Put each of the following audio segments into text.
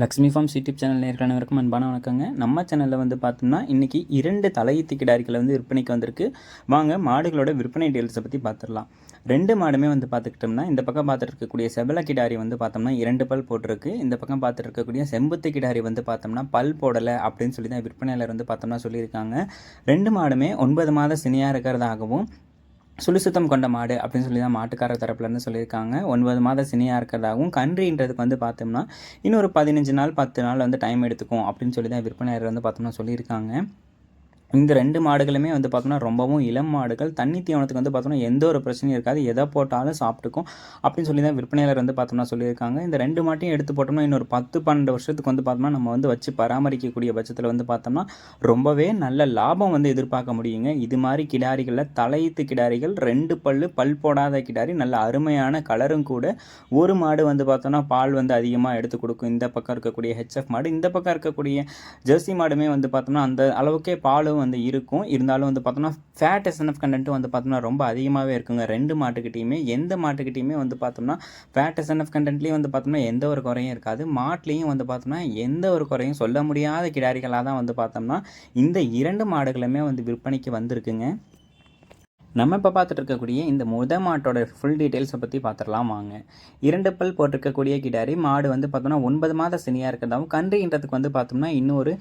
Lakshmi farm YouTube channel நேர்கள் அன்பான வணக்கங்க. நம்ம சேனலில் வந்து பார்த்தோம்னா இன்றைக்கி இரண்டு தலையீத்து கிடாரிகளை வந்து விற்பனைக்கு வந்திருக்கு. வாங்க மாடுகளோட விற்பனை டீல்ஸை பற்றி பார்த்துடலாம் ரெண்டு மாடுமே வந்து பார்த்துக்கிட்டோம்னா இந்த பக்கம் பார்த்துட்டு இருக்கக்கூடிய செபல கிடாரி வந்து பார்த்தோம்னா இரண்டு பல் போட்டிருக்கு. இந்த பக்கம் பார்த்துட்டு இருக்கக்கூடிய செம்புத்து கிடாரி வந்து பார்த்தோம்னா பல் போடலை அப்படின்னு சொல்லி தான் விற்பனையாளர் வந்து பார்த்தோம்னா சொல்லியிருக்காங்க. ரெண்டு மாடுமே ஒன்பது மாத சினியாக இருக்கிறதாகவும் சுழிசுத்தம் கொண்ட மாடு அப்படின்னு சொல்லி தான் மாட்டுக்காரர் தரப்புலேருந்து சொல்லியிருக்காங்க. ஒன்பது மாத சினியாக இருக்கிறதாகவும் கன்றின்றதுக்கு வந்து பார்த்தோம்னா இன்னொரு பதினஞ்சு நாள் பத்து நாள் வந்து டைம் எடுத்துக்கும் அப்படின்னு சொல்லி தான் விற்பனையாளர் வந்து பார்த்தோம்னா சொல்லியிருக்காங்க. இந்த ரெண்டு மாடுகளுமே வந்து பார்த்தோம்னா ரொம்பவும் இளம் மாடுகள். தண்ணி தீவனத்துக்கு வந்து பார்த்தோம்னா எந்த ஒரு பிரச்சனையும் இருக்காது. எதை போட்டாலும் சாப்பிட்டுக்கும். அப்படின்னு சொல்லி தான் விற்பனையாளர் வந்து பார்த்தோம்னா சொல்லியிருக்காங்க. இந்த ரெண்டு மாட்டையும் எடுத்து போட்டோம்னா இன்னொரு பத்து பன்னெண்டு வருஷத்துக்கு வந்து பார்த்தோம்னா நம்ம வந்து வச்சு பராமரிக்கக்கூடிய பட்சத்தில் வந்து பார்த்தோம்னா ரொம்பவே நல்ல லாபம் வந்து எதிர்பார்க்க முடியுங்க. இது மாதிரி கிடாரிகளில் தலையீத்து கிடாரிகள் ரெண்டு பல் பல் போடாத கிடாரி நல்ல அருமையான கலரும் கூட. ஒரு மாடு வந்து பார்த்தோம்னா பால் வந்து அதிகமாக எடுத்து கொடுக்கும். இந்த பக்கம் இருக்கக்கூடிய ஹெச்எஃப் மாடு இந்த பக்கம் இருக்கக்கூடிய ஜெர்சி மாடுமே வந்து பார்த்தோம்னா அந்த அளவுக்கே பாலும் வந்து இருக்கும். இருந்தாலும் வந்து பார்த்தோம்னா ஃபேட் எஸ்என்எஃப் கண்டென்ட்டும் வந்து பார்த்தோம்னா ரொம்ப அதிகமாகவே இருக்குங்க. ரெண்டு மாட்டுக்கிட்டையுமே எந்த மாட்டுக்கிட்டையுமே வந்து பார்த்தோம்னா ஃபேட் எஸ்என்எஃப் கண்டென்ட்லேயும் வந்து பார்த்தோம்னா எந்த ஒரு குறையும் இருக்காது. மாட்லேயும் வந்து பார்த்தோம்னா எந்த ஒரு குறையும் சொல்ல முடியாத கிடாரிகளாக தான் வந்து பார்த்தோம்னா இந்த இரண்டு மாடுகளுமே வந்து விற்பனைக்கு வந்திருக்குங்க. நம்ம இப்போ பார்த்துட்டு இருக்கக்கூடிய இந்த முத மாட்டோட ஃபுல் டீட்டெயில்ஸை பற்றி பார்த்துடலாம் வாங்க. இரண்டு பல் போட்டிருக்கக்கூடிய கிடாரி மாடு வந்து பார்த்தோம்னா ஒன்பது மாத சினியாக இருக்கிறதாவும் கன்றுன்றதுக்கு வந்து பார்த்தோம்னா இன்னொரு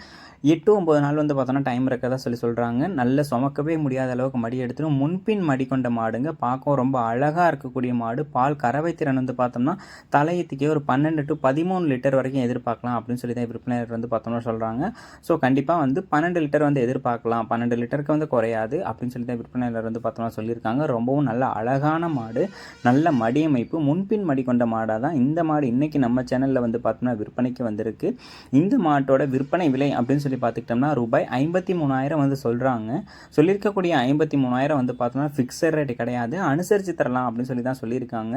எட்டு ஒம்பது நாள் வந்து பார்த்தோம்னா டைம் இருக்கிறதா சொல்லி சொல்கிறாங்க நல்ல சுமக்கவே முடியாத அளவுக்கு மடி எடுத்துடும் முன்பின் மடி கொண்ட மாடுங்க பார்க்கவும் ரொம்ப அழகாக இருக்கக்கூடிய மாடு. பால் கறவை திறன் வந்து பார்த்தோம்னா தலையத்துக்கே ஒரு பன்னெண்டு டு பதிமூணு லிட்டர் வரைக்கும் எதிர்பார்க்கலாம் அப்படின்னு சொல்லி தான் விற்பனையாளர் வந்து பார்த்தோம்னா சொல்கிறாங்க ஸோ கண்டிப்பாக வந்து பன்னெண்டு லிட்டர் வந்து எதிர்பார்க்கலாம். பன்னெண்டு லிட்டருக்கு வந்து குறையாது அப்படின்னு சொல்லி தான் விற்பனையாளர் வந்து பார்த்தோம்னா சொல்லியிருக்காங்க. ரொம்பவும் நல்ல அழகான மாடு நல்ல மடியமைப்பு முன்பின் மடி கொண்ட மாடாக தான் இந்த மாடு இன்றைக்கி நம்ம சேனலில் வந்து பார்த்தோம்னா விற்பனைக்கு வந்திருக்கு. இந்த மாட்டோட விற்பனை விலை அப்படின்னு சொல்லி பார்த்துக்கிட்டோம்னா ரூபாய் ஐம்பத்தி மூணாயிரம் வந்து சொல்கிறாங்க சொல்லியிருக்கக்கூடிய ஐம்பத்தி மூணாயிரம் வந்து பார்த்தோம்னா ஃபிக்ஸட் ரேட் கிடையாது. அனுசரித்து தரலாம் அப்படின்னு சொல்லி தான் சொல்லியிருக்காங்க.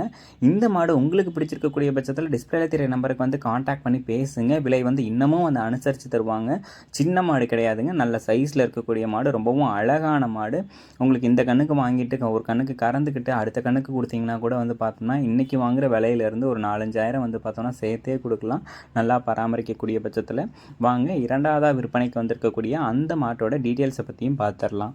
இந்த மாடு உங்களுக்கு பிடிச்சிருக்கக்கூடிய பட்சத்தில் டிஸ்பிளேல தெரிய நம்பருக்கு வந்து காண்டாக்ட் பண்ணி பேசுங்க. விலை வந்து இன்னமும் வந்து அனுசரித்து தருவாங்க. சின்ன மாடு கிடையாதுங்க. நல்ல சைஸில் இருக்கக்கூடிய மாடு. ரொம்பவும் அழகான மாடு. உங்களுக்கு இந்த கண்ணுக்கு வாங்கிட்டு ஒரு கண்ணுக்கு கறந்துக்கிட்டு அடுத்த கண்ணுக்கு கொடுத்தீங்கன்னா கூட வந்து பார்த்தோம்னா இன்றைக்கி வாங்குகிற விலையிலேருந்து ஒரு நாலஞ்சாயிரம் வந்து பார்த்தோம்னா சேர்த்தே கொடுக்கலாம். நல்லா பராமரிக்கக்கூடிய பட்சத்தில் வாங்க. இரண்டாவதாக விற்பனைக்கு வந்திருக்கக்கூடிய அந்த மாட்டோட டீட்டெயில்ஸை பற்றியும் பார்த்துடலாம்.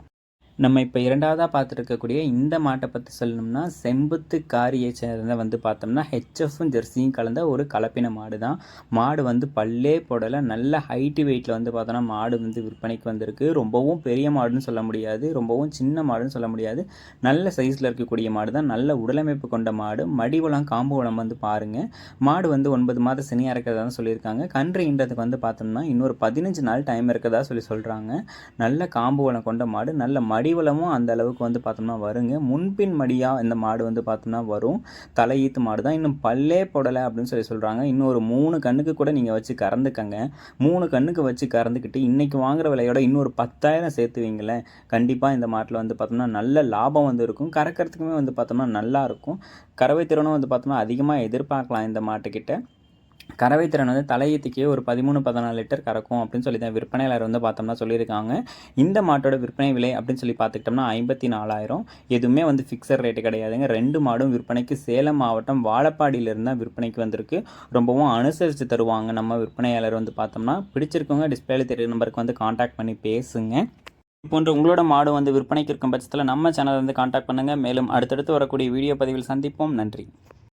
நம்ம இப்போ இரண்டாவதாக பார்த்துருக்கக்கூடிய இந்த மாட்டை பற்றி சொல்லணும்னா செம்புத்து காரியை சேர்ந்த வந்து பார்த்தோம்னா ஹெச்எஃப்பும் ஜெர்சியும் கலந்த ஒரு கலப்பின மாடு தான் மாடு வந்து பல்லே போடலை. நல்ல ஹைட்டு வெயிட்டில் வந்து பார்த்தோம்னா மாடு வந்து விற்பனைக்கு வந்திருக்கு. ரொம்பவும் பெரிய மாடுன்னு சொல்ல முடியாது. ரொம்பவும் சின்ன மாடுன்னு சொல்ல முடியாது. நல்ல சைஸில் இருக்கக்கூடிய மாடு தான் நல்ல உடலமைப்பு கொண்ட மாடு. மடிவளம் காம்பு வளம் வந்து பாருங்கள் மாடு வந்து ஒன்பது மாதம் சனியாக இருக்கிறதா தான் சொல்லியிருக்காங்க கன்றுன்றதுக்கு வந்து பார்த்தோம்னா இன்னொரு பதினஞ்சு நாள் டைம் இருக்கிறதா சொல்லி சொல்கிறாங்க நல்ல காம்பு வளம் கொண்ட மாடு. நல்ல மடி மடிவளமும் அந்த அளவுக்கு வந்து பார்த்தோம்னா வருங்க. முன்பின் மடியாக இந்த மாடு வந்து பார்த்தோம்னா வரும். தலையீத்து மாடு தான். இன்னும் பல்லே போடலை அப்படின்னு சொல்லி சொல்கிறாங்க இன்னும் ஒரு மூணு கண்ணுக்கு கூட நீங்கள் வச்சு கறந்துக்கங்க. மூணு கண்ணுக்கு வச்சு கறந்துக்கிட்டு இன்றைக்கி வாங்குகிற விலையோட இன்னொரு பத்தாயிரம் சேர்த்துவீங்களேன் கண்டிப்பாக இந்த மாட்டில் வந்து பார்த்தோம்னா நல்ல லாபம் வந்து இருக்கும். கறக்கிறதுக்குமே வந்து பார்த்தோம்னா நல்லாயிருக்கும் கறவை திறனும் வந்து பார்த்தோம்னா அதிகமாக எதிர்பார்க்கலாம் இந்த மாட்டுக்கிட்ட. கறவை திறன் வந்து தலையத்துக்கே ஒரு பதிமூணு பதினாலு லிட்டர் கறக்கும் அப்படின்னு சொல்லி தான் விற்பனையாளர் வந்து பார்த்தோம்னா சொல்லியிருக்காங்க. இந்த மாட்டோட விற்பனை விலை அப்படின்னு சொல்லி பார்த்துக்கிட்டோம்னா ஐம்பத்தி நாலாயிரம் எதுவுமே வந்து ஃபிக்ஸட் ரேட்டு கிடையாதுங்க. ரெண்டு மாடும் விற்பனைக்கு சேலம் மாவட்டம் வாழப்பாடியிலிருந்து தான் விற்பனைக்கு வந்திருக்கு. ரொம்பவும் அனுசரித்து தருவாங்க நம்ம விற்பனையாளர் வந்து பார்த்தோம்னா. பிடிச்சிருக்கவங்க டிஸ்பிளேல தெரிய நம்பருக்கு வந்து காண்டாக்ட் பண்ணி பேசுங்க. போன்ற உங்களோட மாடு வந்து விற்பனைக்கு இருக்கும் பட்சத்தில் நம்ம சேனலை வந்து காண்டாக்ட் பண்ணுங்கள் மேலும் அடுத்தடுத்து வரக்கூடிய வீடியோ பதிவில் சந்திப்போம். நன்றி.